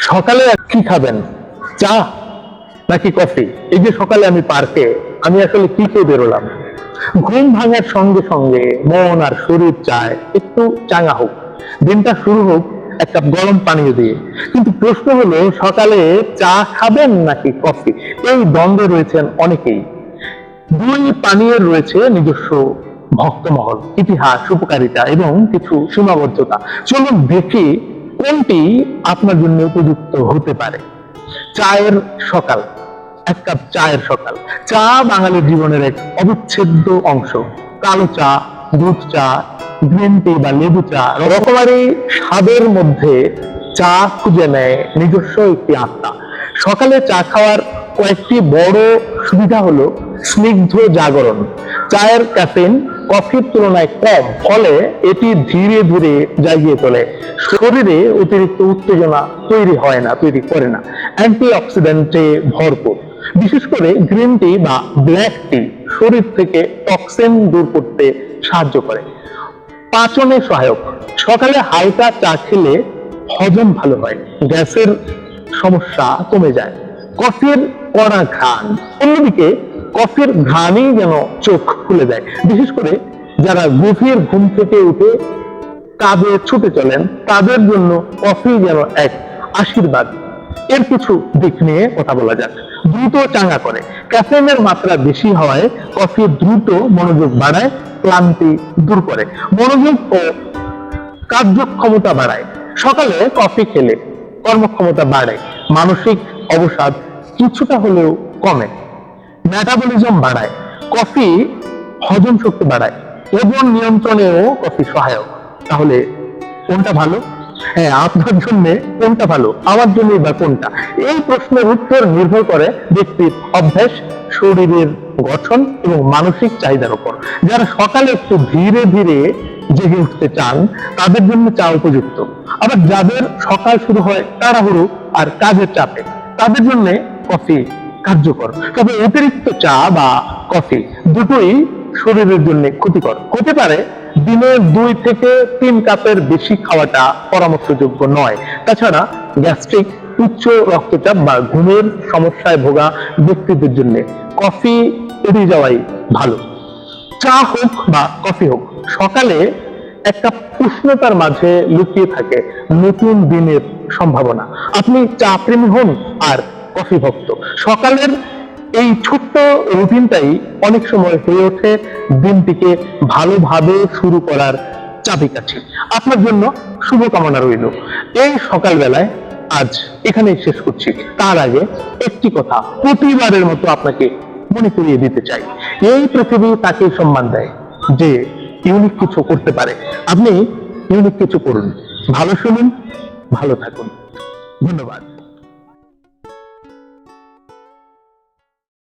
সকালে কি খাবেন? চা নাকি কফি? এই যে সকালে আমি পার্কে, আমি আসলে কি খেয়ে বেরোলাম? ঘুম ভাঙার সঙ্গে সঙ্গে মন আর শরীর চায় একটু চাঙা হোক। দিনটা শুরু হোক এক কাপ গরম পানীয় দিয়ে। কিন্তু প্রশ্ন হলো, সকালে চা খাবেন নাকি কফি? এই দ্বন্দ্বে রয়েছেন অনেকেই। দুই পানীয়ের রয়েছে নিজস্ব ভক্তমহল, ইতিহাস, উপকারিতা এবং কিছু সীমাবদ্ধতা। চলুন দেখি কোনটি আপনার জন্য উপযুক্ত হতে পারে? চায়ের সকাল, এক কাপ চায়ের সকাল। চা বাঙালির জীবনের এক অবিচ্ছেদ্য অংশ। কালো চা, দুধ চা, গ্রিন টি বা লেবু চা, রকমারি স্বাদের মধ্যে চা খুঁজে নেয় নিজস্ব একটি আত্মা। সকালে চা খাওয়ার কয়েকটি বড় সুবিধা হলো স্নিগ্ধ জাগরণ। চায়ের ক্যাফিন কফির তুলনায় কম। ফলে এটি ধীরে ধীরে জাগিয়ে তোলে। শরীরে অতিরিক্ত উত্তেজনা তৈরি হয় না, তৈরি করে না। অ্যান্টি অক্সিডেন্টে ভরপুর। বিশেষ করে গ্রিন টি বা ব্ল্যাক টি শরীর থেকে টক্সিন দূর করতে সাহায্য করে। পাচনে সহায়ক। সকালে হালকা চা খেলে হজম ভালো হয়। গ্যাসের সমস্যা কমে যায়। কফির কড়া ঘ্রাণ। অন্যদিকে কফির ঘ্রাণই যেন চোখ খুলে দেয়। বিশেষ করে যারা গভীর ঘুম থেকে উঠে কাজে ছুটে চলেন, তাদের জন্য কফি যেন এক আশীর্বাদ। এর কিছু দিক নিয়ে কথা বলা যাক। দ্রুত চাঙ্গা করে। ক্যাফেইনের মাত্রা বেশি হওয়ায় কফি দ্রুত মনোযোগ বাড়ায়, ক্লান্তি দূর করে। মনোযোগ ও কার্যক্ষমতা বাড়ায়। সকালে কফি খেলে কর্মক্ষমতা বাড়ে। মানসিক অবসাদ কিছুটা হলেও কমে। মেটাবলিজম বাড়ায় কফি হজম শক্তি বাড়ায়, ওজন নিয়ন্ত্রণেও কফি সহায়ক। তাহলে কোনটা ভালো? হ্যাঁ আপনার জন্য কোনটা ভালো? আমার জন্য বা কোনটা? এই প্রশ্নের উত্তর নির্ভর করে ব্যক্তির অভ্যাস, শরীরের গঠন এবং মানসিক চাহিদার উপর। যারা সকালে একটু ধীরে ধীরে জেগে উঠতে চান, তাদের জন্য চা উপযুক্ত। আবার যাদের সকাল শুরু হয় তাড়াহুড়ো আর কাজের চাপে, তাদের জন্য কফি কার্যকর। তবে অতিরিক্ত চা বা কফি দুটোই শরীরের জন্য ক্ষতিকর। হতে পারে দিনে দুই থেকে তিন কাপের বেশি খাওয়াটা পরামর্শযোগ্য নয়। তাছাড়া গ্যাস্ট্রিক, উচ্চ রক্তচাপ বা ঘুমের সমস্যায় ভোগা ব্যক্তিদের জন্য কফি এড়িয়ে যাওয়াই ভালো। চা হোক বা কফি হোক, সকালে একটা উষ্ণতার মাঝে লুকিয়ে থাকে নতুন দিনের সম্ভাবনা। আপনি চা প্রেমী হন আর কফি ভক্ত সকালের এই ছোট্ট রুটিনটাই অনেক সময় হয়ে ওঠে দিনটিকে ভালোভাবে শুরু করার চাবিকাঠি। আপনার জন্য শুভকামনা রইল। এই সকালবেলায় আজ এখানেই শেষ করছি। তার আগে একটি কথা প্রতিবারের মতো আপনাকে মনে করিয়ে দিতে চাই। এই পৃথিবী তাকে সম্মান দেয় যে ইউনিক কিছু করতে পারে। আপনি ইউনিক কিছু করুন। ভালো শুনুন, ভালো থাকুন। ধন্যবাদ।